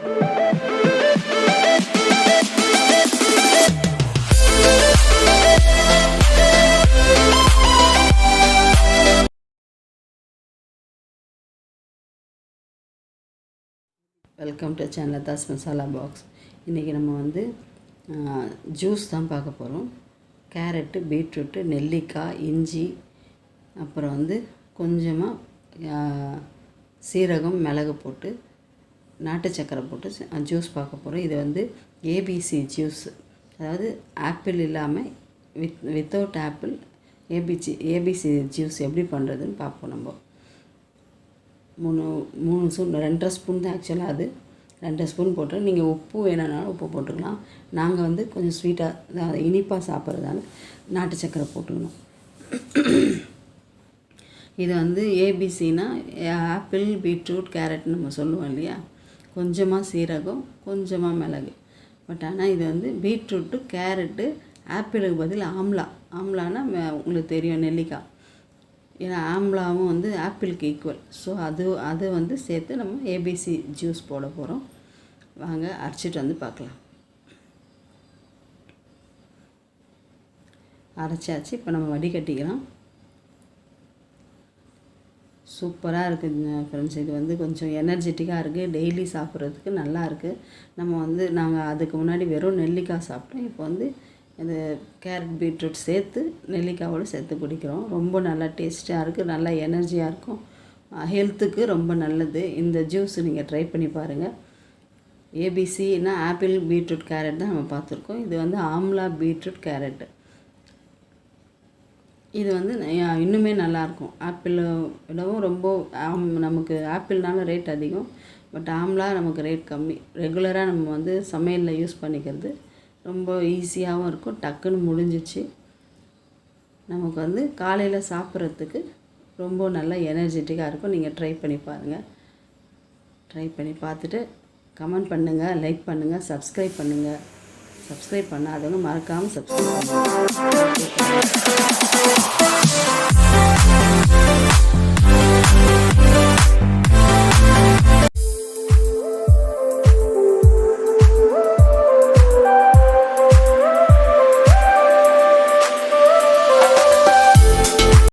Welcome to channel Das Masala box இன்றைக்கி நம்ம வந்து ஜூஸ் தான் பார்க்க போகிறோம் கேரட்டு பீட்ரூட்டு நெல்லிக்காய் இஞ்சி அப்புறம் வந்து கொஞ்சமாக சீரகம் மிளகு போட்டு நாட்டு சக்கரை போட்டு ஜூஸ் பார்க்க போகிறோம் இது வந்து ஏபிசி ஜூஸ் அதாவது ஆப்பிள் இல்லாமல் with without apple ABC ABC juice எப்படி பண்ணுறதுன்னு பார்ப்போம் நம்ம. மூணு மூணு ஸ்பூன் ரெண்டரை ஸ்பூன் தான் ஆக்சுவலாக அது. ரெண்டரை ஸ்பூன் போட்டு நீங்கள் உப்பு வேணும்னாலும் உப்பு போட்டுக்கலாம். நாங்கள் வந்து கொஞ்சம் ஸ்வீட்டாக இனிப்பாக சாப்பிட்றதால நாட்டு சக்கரை போட்டுக்கணும். இது வந்து ஏபிசினா ஆப்பிள் பீட்ரூட் கேரட்னு நம்ம சொல்லுவோம் இல்லையா? கொஞ்சமாக சீரகம் கொஞ்சமாக மிளகு. பட் ஆனால் இது வந்து பீட்ரூட்டு கேரட்டு ஆப்பிளுக்கு பதில் ஆம்லா. ஆம்லானா உங்களுக்கு தெரியும் நெல்லிக்காய். ஏன்னா ஆம்லாவும் வந்து ஆப்பிளுக்கு ஈக்குவல் ஸோ அது அது வந்து சேர்த்து நம்ம ஏபிசி ஜூஸ் போட போகிறோம் வாங்க அரைச்சிட்டு வந்து பார்க்கலாம். அரைச்சாச்சு இப்போ நம்ம வடிகட்டிக்கலாம். சூப்பராக இருக்குது ஃப்ரெண்ட்ஸ் இது வந்து கொஞ்சம் எனர்ஜெட்டிக்காக இருக்குது டெய்லி சாப்பிட்றதுக்கு நல்லா இருக்குது நம்ம வந்து நாங்கள் அதுக்கு முன்னாடி வெறும் நெல்லிக்காய் சாப்பிட்டோம். இப்போ வந்து இந்த கேரட் பீட்ரூட் சேர்த்து நெல்லிக்காயோடு சேர்த்து குடிக்கிறோம். ரொம்ப நல்லா டேஸ்ட்டாக இருக்குது நல்லா எனர்ஜியாக இருக்கும். ஹெல்த்துக்கு ரொம்ப நல்லது. இந்த ஜூஸ் நீங்கள் ட்ரை பண்ணி பாருங்கள் ஏபிசின்னா ஆப்பிள் பீட்ரூட் கேரட் தான் நம்ம பார்த்துருக்கோம். இது வந்து ஆம்லா பீட்ரூட் கேரட்டு இது வந்து இன்னுமே நல்லாயிருக்கும் ஆப்பிள் விடவும் ரொம்ப ஆம் நமக்கு ஆப்பிள்னால ரேட் அதிகம். பட் ஆம்லா நமக்கு ரேட் கம்மி. ரெகுலராக நம்ம வந்து சமையலில் யூஸ் பண்ணிக்கிறது ரொம்ப ஈஸியாகவும் இருக்கும். டக்குன்னு முடிஞ்சிச்சு. நமக்கு வந்து காலையில் சாப்பிட்றதுக்கு ரொம்ப நல்லா எனர்ஜெட்டிக்காக இருக்கும். நீங்கள் ட்ரை பண்ணி பாருங்கள் ட்ரை பண்ணி பார்த்துட்டு கமெண்ட் பண்ணுங்கள் லைக் பண்ணுங்கள் சப்ஸ்கிரைப் பண்ணுங்கள் சப்ஸ்கிரைப் பண்ணாதவங்க மறக்காமல் சப்ஸ்கிரைப் பண்ணுங்கள்